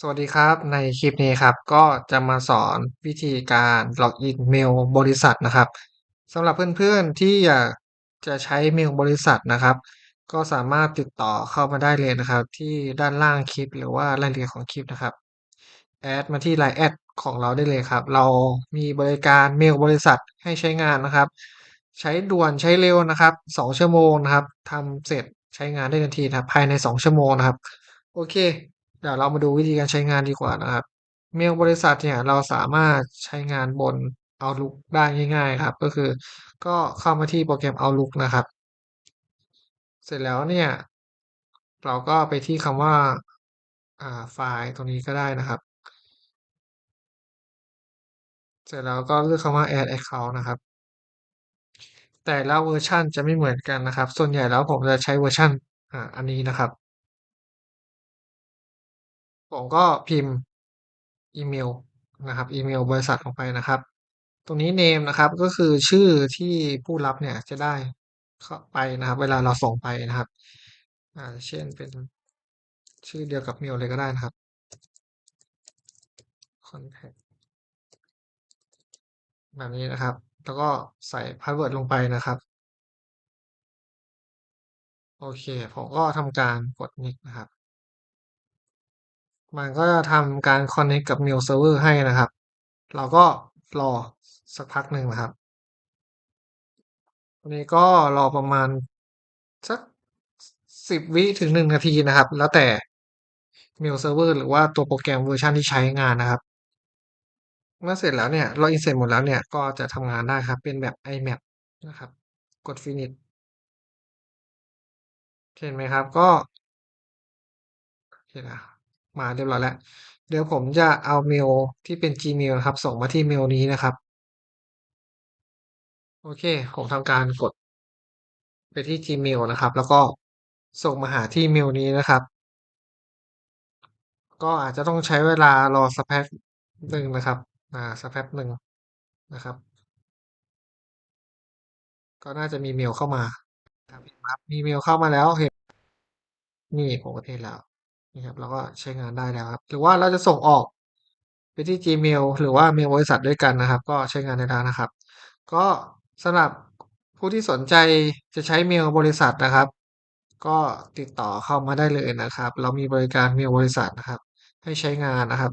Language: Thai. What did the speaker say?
สวัสดีครับในคลิปนี้ครับ ก็จะมาสอนวิธีการล็อกอินเมลบริษัทนะครับสำหรับเพื่อนๆที่อยากจะใช้เมลบริษัทนะครับ ก็สามารถติดต่อเข้ามาได้เลยนะครับ ที่ด้านล่างคลิปหรือว่ารายละเอียดของคลิปนะครับแอดมาที่ LINE แอดของเราได้เลยครับ เรามีบริการเมลบริษัทให้ใช้งานนะครับ ใช้ด่วนใช้เร็วนะครับ2ชั่วโมงนะครับทำเสร็จใช้งานได้ทันทีนะครับภายใน 2 ชั่วโมงนะครับ โอเค เดี๋ยวเรามาดูวิธีการใช้งานดีกว่านะครับ เมลบริษัทเนี่ยเราสามารถใช้งานบน Outlook ได้ง่าย ๆ ครับ ก็คือก็เข้ามาที่โปรแกรม Outlook นะครับ เสร็จแล้วเนี่ย เราก็ไปที่คำว่าไฟล์ตรงนี้ก็ได้นะครับ เสร็จแล้วก็เลือกคำว่า Add Account นะครับ แต่ละเวอร์ชันจะไม่เหมือนกันนะครับ ส่วนใหญ่แล้วผมจะใช้เวอร์ชันอันนี้นะครับ ผมก็พิมพ์อีเมลนะครับ อีเมลบริษัทลงไปนะครับ ตรงนี้ name นะครับก็คือชื่อที่ผู้รับเนี่ยจะได้เข้าไปนะครับ เวลาเราส่งไปนะครับอ่าเช่นเป็นชื่อเดียวกับเมลเลยก็ได้นะครับ contact แบบนี้นะครับ แล้วก็ใส่พาสเวิร์ดลงไปนะครับ โอเค ผมก็ทำการกด next นะครับ มันก็จะทำการ connect กับ mail server ให้นะครับ เราก็รอสักพักหนึ่งนะครับวันนี้ก็รอประมาณสักสิบวิถึงหนึ่งนาทีนะครับ แล้วแต่ mail server หรือว่าตัวโปรแกรมเวอร์ชันที่ใช้งานนะครับ เมื่อเสร็จแล้วเนี่ยเราอินเสร็จหมดแล้วเนี่ยก็จะทำงานได้ครับ เป็นแบบ IMAP นะครับ กด finish เห็นไหมครับก็เห็นนะ มาเรียบร้อยแล้ว เดี๋ยวผมจะเอาเมลที่เป็น Gmail นะครับ ส่งมาที่เมลนี้นะครับ โอเค ผมทำการกดไปที่ Gmail นะครับ แล้วก็ส่งมาหาที่เมลนี้นะครับ ก็อาจจะต้องใช้เวลารอสักแป๊บหนึ่งนะครับ อ่าสักแป๊บหนึ่งนะครับ ก็น่าจะมีเมลเข้ามาครับมีเมลเข้ามาแล้วเห็นนี่ผมก็เทแล้ว นี่ครับเราก็ใช้งานได้แล้วครับ หรือว่าเราจะส่งออกไปที่ Gmail หรือว่าเมลบริษัทด้วยกันนะครับ ก็ใช้งานได้แล้วนะครับ ก็สำหรับผู้ที่สนใจจะใช้เมลบริษัทนะครับ ก็ติดต่อเข้ามาได้เลยนะครับ เรามีบริการเมลบริษัทนะครับ ให้ใช้งานนะครับ